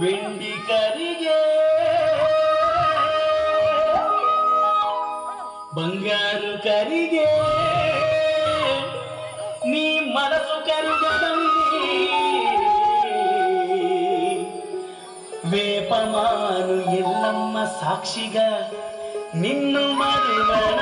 ವೆಂಡಿಕರಿಗೆ ಬಂಗಾರು ಕರಿಗೆ ನೀ ಮನಸ್ಸು ಕರುಗದಲ್ಲಿ ವೇಪಮಾನು ಎಲ್ಲಮ್ಮ ಸಾಕ್ಷಿಗ ನಿನ್ನ ಮರಿಗಳ